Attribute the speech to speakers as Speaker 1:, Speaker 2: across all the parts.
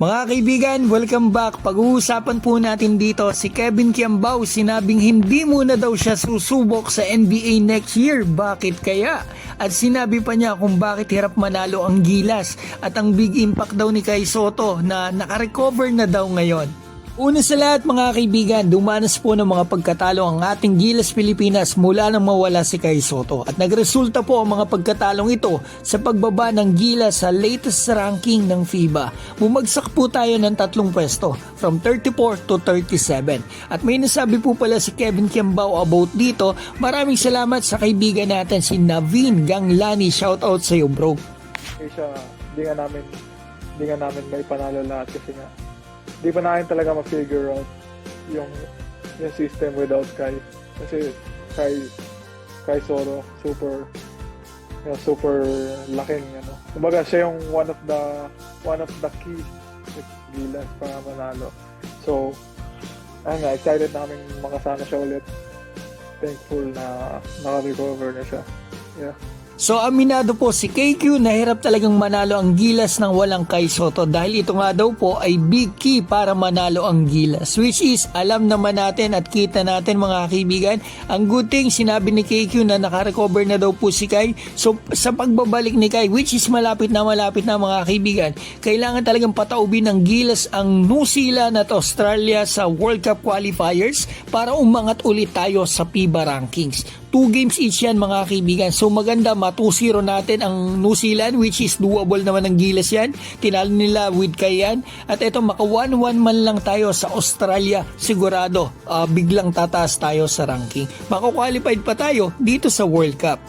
Speaker 1: Mga kaibigan, welcome back. Pag-uusapan po natin dito si Kevin Kiambao. Sinabing hindi muna daw siya susubok sa NBA next year. Bakit kaya? At sinabi pa niya kung bakit hirap manalo ang Gilas at ang big impact daw ni Kai Soto na nakarecover na daw ngayon. Una sa lahat mga kaibigan, dumanas po ng mga pagkatalo ang ating Gilas Pilipinas mula nang mawala si Kai Soto at nagresulta po ang mga pagkatalong ito sa pagbaba ng Gilas sa latest ranking ng FIBA. Bumagsak po tayo ng tatlong pwesto from 34 to 37 at may nasabi po pala si Kevin Kiambao about dito. Maraming salamat sa kaibigan natin si Navin Ganglani. Shoutout sa iyo bro.
Speaker 2: Siya, hindi nga namin, hindi nga namin may panalo lahat kasi nga, hindi pa namin talaga ma-figure out yung, yung system without Kai. Kasi Kai, Kai Soro, super, yung super laking, ano. Kumbaga, siya yung one of the, one of the key sa Gilas para manalo. So, ayun nga, excited namin makasama siya ulit. Thankful na naka-recover na siya. Yeah.
Speaker 1: So aminado po si KQ na hirap talagang manalo ang Gilas ng walang Kai Soto. Dahil ito nga daw po ay big key para manalo ang Gilas which is alam naman natin at kita natin mga kaibigan ang good thing sinabi ni KQ na nakarecover na daw po si Kai. So sa pagbabalik ni Kai which is malapit na malapit na mga kaibigan kailangan talagang pataubin ng Gilas ang New Zealand at Australia sa World Cup qualifiers para umangat ulit tayo sa FIBA rankings Two games each yan mga kaibigan. So maganda ma 2-0 natin ang New Zealand which is doable naman ng Gilas yan. Tinalo nila with Kayan. At ito maka 1-1 man lang tayo sa Australia. Sigurado ah, biglang tataas tayo sa ranking. Mako-qualified pa tayo dito sa World Cup.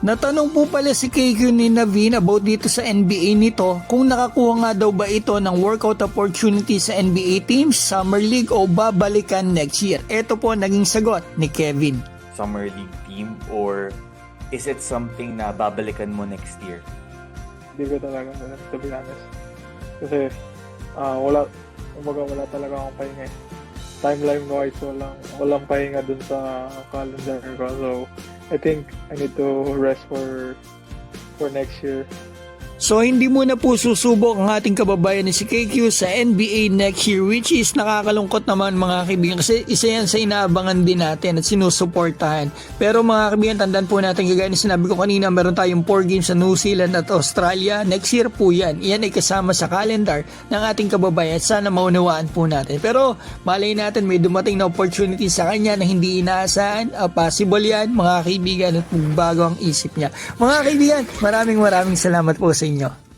Speaker 1: Natanong po pala si KQ ni Navin about dito sa NBA nito kung nakakuha nga daw ba ito ng workout opportunity sa NBA teams, Summer League o babalikan next year. Ito po naging sagot ni Kevin.
Speaker 3: Summer league team or is it something na babalikan mo next year?
Speaker 2: Hindi ko talaga, to be honest. Kasi, ah wala, umaga wala talaga akong pahinga eh. Timeline wise, walang, walang pahinga dun sa calendar ko. So, I think I need to rest for for next year.
Speaker 1: So hindi mo na po susubok ang ating kababayan ni si KQ sa NBA next year which is nakakalungkot naman mga kaibigan kasi isa yan sa inaabangan din natin at sinusuportahan. Pero mga kaibigan tandaan po natin kagaya ni sinabi ko kanina meron tayong 4 games sa New Zealand at Australia. Next year po yan. Iyan ay kasama sa calendar ng ating kababayan. Sana maunawaan po natin. Pero malay natin may dumating na opportunity sa kanya na hindi inaasahan. Ah, possible yan mga kaibigan at bago ang isip niya. Mga kaibigan maraming maraming salamat po sa ごきんよ。